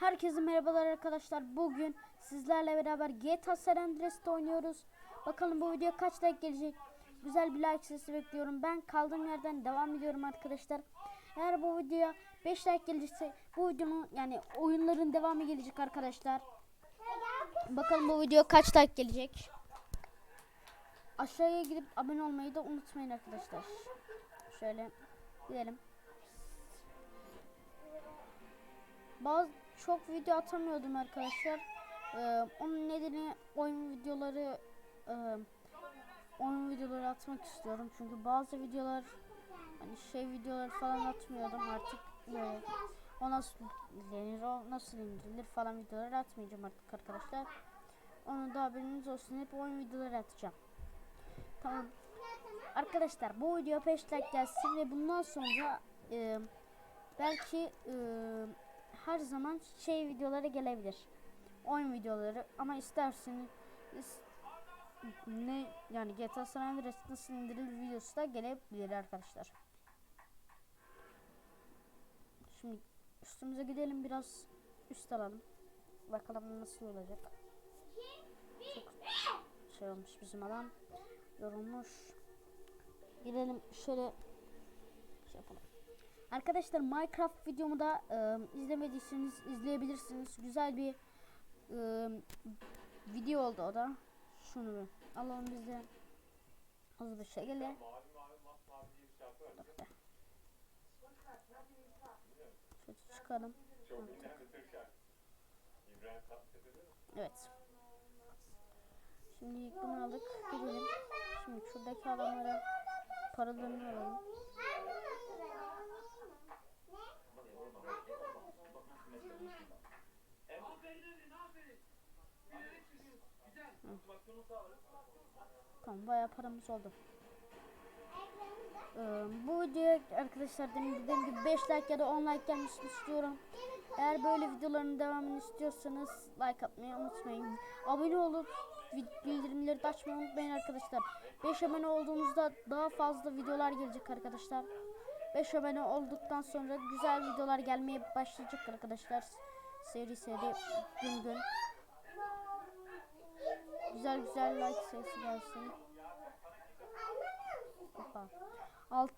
Herkese merhabalar arkadaşlar. Bugün sizlerle beraber GTA San Andreas'ta oynuyoruz. Bakalım bu video kaç like gelecek. Güzel bir like sesi bekliyorum. Ben kaldığım yerden devam ediyorum arkadaşlar. Eğer bu videoya 5 like gelirse bu videonun yani oyunların devamı gelecek arkadaşlar. Bakalım bu video kaç like gelecek. Aşağıya gidip abone olmayı da unutmayın arkadaşlar. Şöyle gidelim. Bazı çok video atamıyordum arkadaşlar. Ee, onun nedeni oyun videoları e, oyun videoları atmak istiyorum. Çünkü bazı videolar hani şey videolar falan atmıyordum artık böyle o nasıl izlenir o nasıl indirilir falan videoları atmayacağım artık arkadaşlar. Onu da haberiniz olsun hep oyun videoları atacağım. Tamam. Arkadaşlar bu video 5 like gelsin ve bundan sonra e, belki e, her zaman şey videoları gelebilir. Oyun videoları ama isterseniz is- ne yani GTA San Andreas nasıl indirilir videosu da gelebilir arkadaşlar. Şimdi üstümüze gidelim biraz üst alalım. Bakalım nasıl olacak. Çok şey olmuş bizim adam. Yorulmuş. Gidelim şöyle şey yapalım. Arkadaşlar Minecraft videomu da e, izlemediyseniz izleyebilirsiniz. Güzel bir e, video oldu o da. Şunu bir alalım biz de hızlı bir şekilde. Be. Şöyle çıkalım. Evet. Şimdi bunu aldık. Gidelim. Şimdi şuradaki adamlara paralarını alalım. Tamam bayağı paramız oldu. Ee, bu videoya arkadaşlar dediğim gibi 5 like ya da 10 like gelmesini istiyorum. Eğer böyle videoların devamını istiyorsanız like atmayı unutmayın. Abone olup bildirimleri açmayı unutmayın arkadaşlar. 5 abone olduğunuzda daha fazla videolar gelecek arkadaşlar. 5 abone olduktan sonra güzel videolar gelmeye başlayacak arkadaşlar. Seri seri gün gün. Güzel güzel like sayısı gelsin. Hoppa. Alt,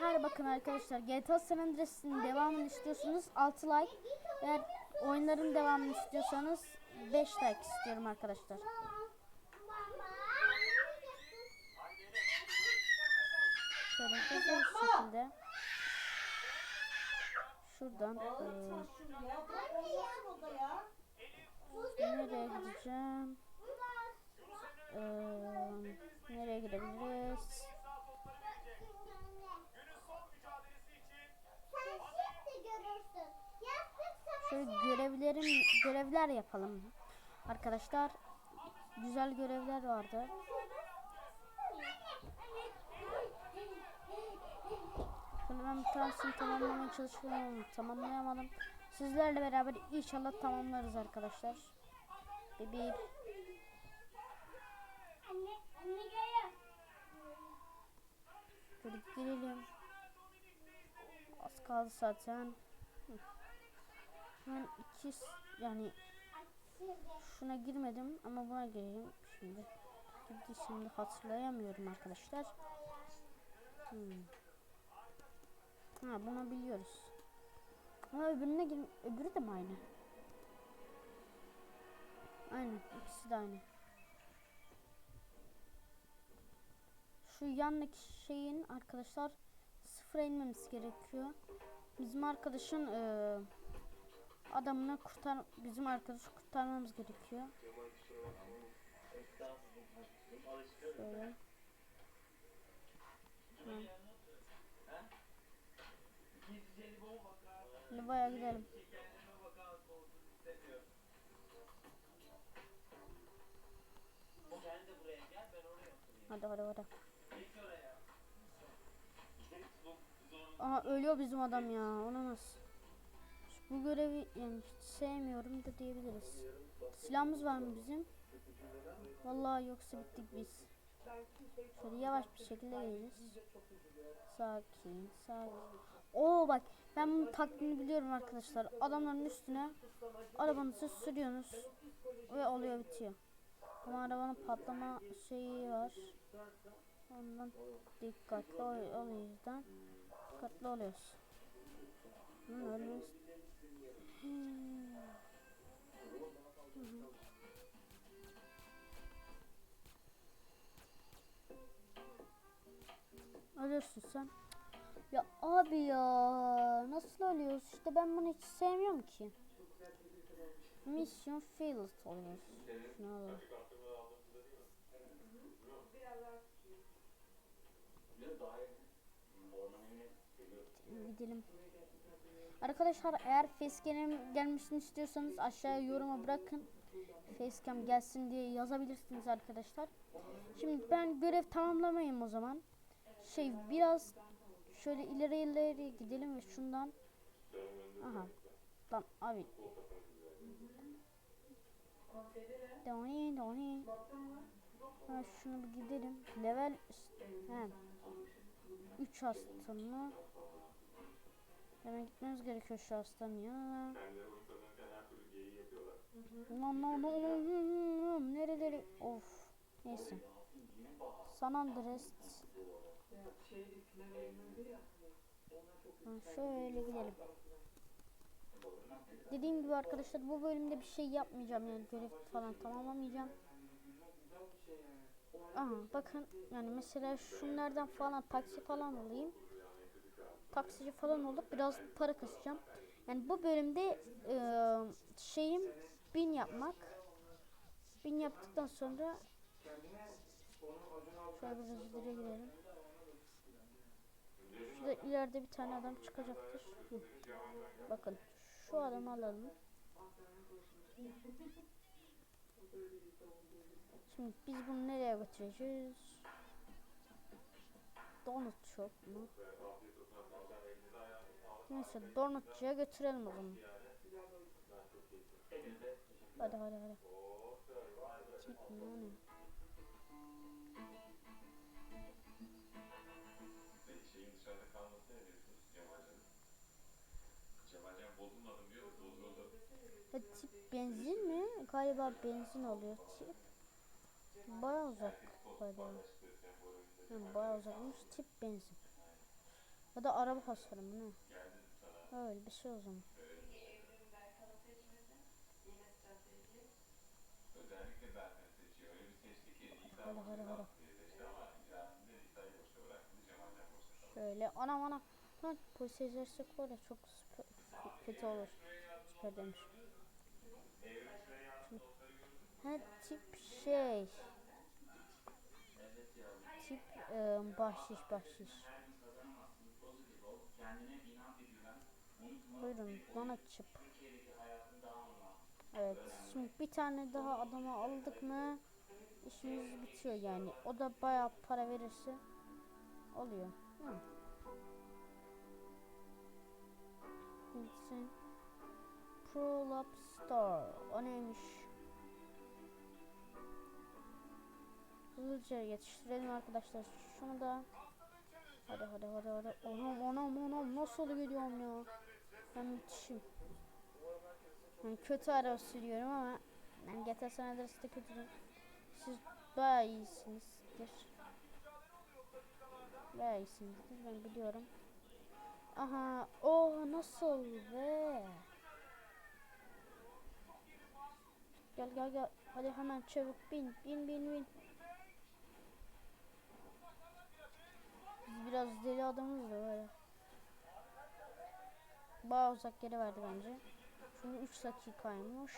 her bakın arkadaşlar GTA San Andreas'ın devamını istiyorsanız 6 like. Eğer oyunların devamını istiyorsanız 5 like istiyorum arkadaşlar. Şöyle hızlı bir şekilde şuradan nereye gideceğim? Eee, nereye gidebiliriz? Şöyle görevlerin görevler yapalım. Arkadaşlar güzel görevler vardı. Ben bir tanesini tamamlamaya çalışıyorum. Tamamlayamadım. Sizlerle beraber inşallah tamamlarız arkadaşlar. Bebeğim. Şöyle girelim. Az kaldı zaten. Ben iki yani şuna girmedim ama buna gireyim şimdi. Girdi şimdi hatırlayamıyorum arkadaşlar. Hmm. Ha bunu biliyoruz. Ama öbürüne gir öbürü de mi aynı? Aynı ikisi de aynı. Şu yandaki şeyin arkadaşlar sıfıra inmemiz gerekiyor. Bizim arkadaşın eee adamını kurtar bizim arkadaşı kurtarmamız gerekiyor. Şöyle. Tamam. Bayağı gidelim. Hadi hadi hadi. Aha ölüyor bizim adam ya. Ona nasıl? Bu görevi yani hiç sevmiyorum da diyebiliriz. Silahımız var mı bizim? Vallahi yoksa bittik biz. Şöyle yavaş bir şekilde geliriz. Sakin, sakin. Oo bak Ben bunun taktiğini biliyorum arkadaşlar. Adamların üstüne arabanızı sürüyorsunuz ve oluyor bitiyor. Ama arabanın patlama şeyi var. Ondan dikkatli ol, o yüzden dikkatli oluyoruz. Hmm. Sen. Ya abi ya nasıl ölüyoruz? İşte ben bunu hiç sevmiyorum ki. Mission failed oluyoruz. Ne olur. Gidelim. Arkadaşlar eğer facecam gelmesini istiyorsanız aşağıya yoruma bırakın. Facecam gelsin diye yazabilirsiniz arkadaşlar. Şimdi ben görev tamamlamayayım o zaman. Şey biraz şöyle ileri ileri gidelim ve şundan. Aha. Lan abi. Doni doni. Ha şunu bir gidelim. Level he. 3 hasta mı? Hemen gitmemiz gerekiyor şu hastanın yanına. No no no no nereleri of neyse San Andreas Ha, şöyle gidelim Dediğim gibi arkadaşlar bu bölümde bir şey yapmayacağım yani görev falan tamamlamayacağım Aha bakın yani mesela şunlardan falan taksi falan alayım taksici falan olup biraz para kasacağım. Yani bu bölümde e, şeyim bin yapmak. Bin yaptıktan sonra şöyle biraz ileri gidelim. Şurada ileride bir tane adam çıkacaktır. Bakın şu adamı alalım. Şimdi biz bunu nereye götüreceğiz? Donut shop mu? Neyse donutçuya götürelim o zaman. Hadi hadi hadi. Mi Ha, tip benzin mi? Galiba benzin oluyor tip. Baya uzak galiba. Yani baya uzakmış tip benzin. Ya da araba hasarı mı ne? Öyle bir şey o zaman. Hadi hadi hadi. Şöyle anam anam. Lan polis ezersek var ya çok süper, kötü olur. Süper demiş. Ha tip şey. Tip e, bahşiş bahşiş. Buyurun bana çıp. Evet şimdi bir tane daha adama aldık mı işimiz bitiyor yani. O da bayağı para verirse oluyor. Hı. Gitsin. Pro Lab Store. O neymiş? Hızlıca yetiştirelim arkadaşlar. Şunu da. Hadi hadi hadi hadi. Anam anam anam nasıl geliyorum ya. Ben müthişim. Ben kötü araba sürüyorum ama ben GTA San Andreas'ta kötü. Siz daha iyisinizdir. Daha iyisinizdir ben biliyorum. Aha, oh nasıl be? Gel gel gel. Hadi hemen çabuk bin bin bin bin. Biz biraz deli adamız da böyle. Bayağı uzak yere verdi bence. Şimdi 3 dakikaymış.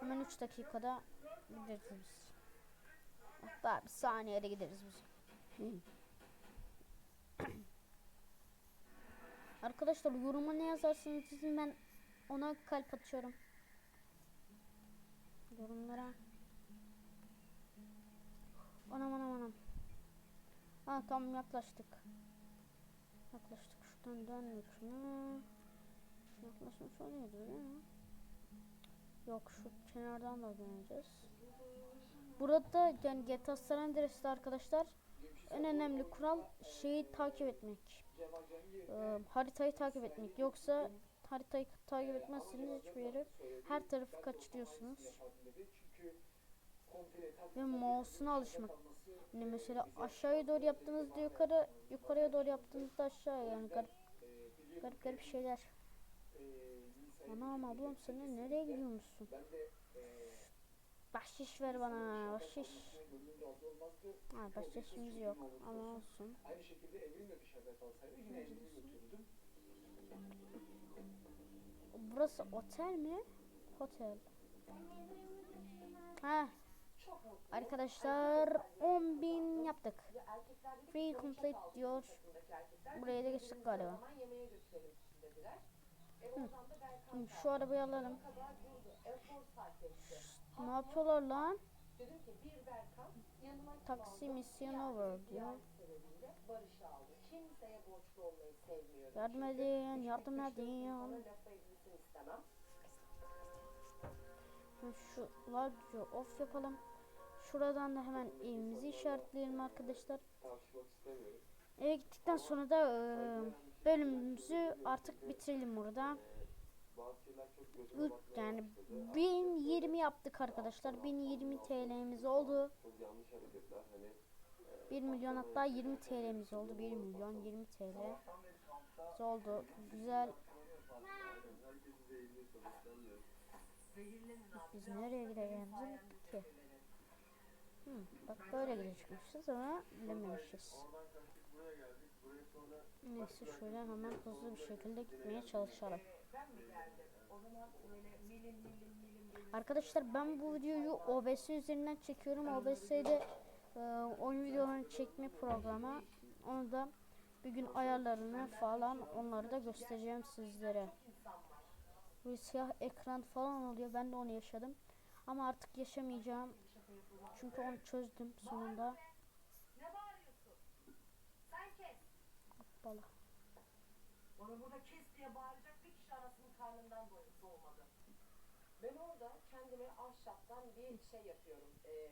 Hemen 3 dakikada gideriz biz. Hatta bir saniyede gideriz biz. Hı. Arkadaşlar yoruma ne yazarsanız sizin ben ona kalp atıyorum. Yorumlara. Anam anam anam. Ha tamam yaklaştık. Yaklaştık şuradan dönmek mi? Yaklaşmış oluyordu değil mi? Yok şu kenardan da döneceğiz. Burada yani GTA San Andreas'ta arkadaşlar en önemli kural şeyi takip etmek. Haritayı takip etmek. Yoksa haritayı takip etmezseniz hiçbir yere her tarafı kaçırıyorsunuz. Ve mouse'una alışmak. Yani mesela aşağıya doğru yaptığınızda yukarı, yukarıya doğru yaptığınızda aşağı yani garip garip, garip şeyler. Anam ablam sen nereye gidiyormuşsun? Bahşiş ver bana, bahşiş. Ha, bahşişimiz yok ama olsun. Aynı şekilde evrim de dışarıda kalsaydı yine evrimi götürürdüm. Burası otel mi? Otel. Ha, arkadaşlar 10.000 yaptık. Free complete diyor. Buraya da geçtik galiba. Hı. Şu arabayı alalım. Ne yapıyorlar lan? Taksi mission over diyor. sebebiyle Barış aldı. Kimseye borçlu olmayı sevmiyorum. Yardım edin, yardım edin. Şu radyo off yapalım. Şuradan da hemen evimizi işaretleyelim arkadaşlar. Eve gittikten sonra da e, bölümümüzü artık bitirelim burada. Yani başladı. 1020 yaptık arkadaşlar. 1020 TL'miz oldu. Çok yanlış hareketler hani 1 milyon hatta 20 TL'miz oldu. 1 milyon 20 TL oldu. Güzel. Biz nereye gideceğimizi ki. Hı, bak böyle gidecekmişiz ama bilememişiz. Neyse şöyle hemen hızlı bir şekilde gitmeye çalışalım. Arkadaşlar ben bu videoyu OBS üzerinden çekiyorum. OBS'de e, oyun videolarını çekme programı. Onu da bir gün ayarlarını falan onları da göstereceğim sizlere. Böyle siyah ekran falan oluyor. Ben de onu yaşadım. Ama artık yaşamayacağım. Çünkü onu çözdüm sonunda. Ne bağırıyorsun? Sen kes. Bala. Bana burada kes diye bağıracak bir kişi arasının karnından doy- doğmadı. Ben orada kendime ahşaptan bir şey yapıyorum. Ee,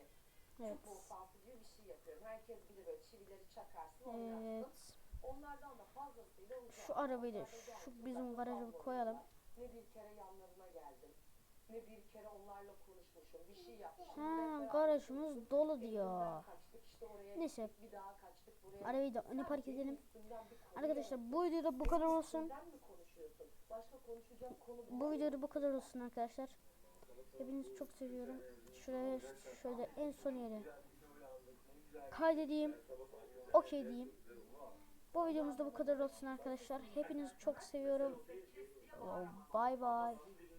Evet. Çubuğu falsı gibi bir şey yapıyorum. Herkes bilir böyle çivileri çakarsın. Evet. Onlardan da fazlasıyla uzak. Şu arabayı da şu bizim garaja koyalım. Ne bir kere yanlarına geldim. Ne bir kere onlarla konuşmuşum. Bir şey yapmışım. Ha, garajımız dolu diyor. Neyse. gittik, Bir daha kaçtık buraya. Arabayı da öne park edelim. Arkadaşlar bu videoda bu kadar olsun. Bu videoda bu kadar olsun arkadaşlar. Hepinizi çok seviyorum. Şuraya şöyle en son yere kaydedeyim. Okey diyeyim. Bu videomuzda bu kadar olsun arkadaşlar. Hepinizi çok seviyorum. Bye bye.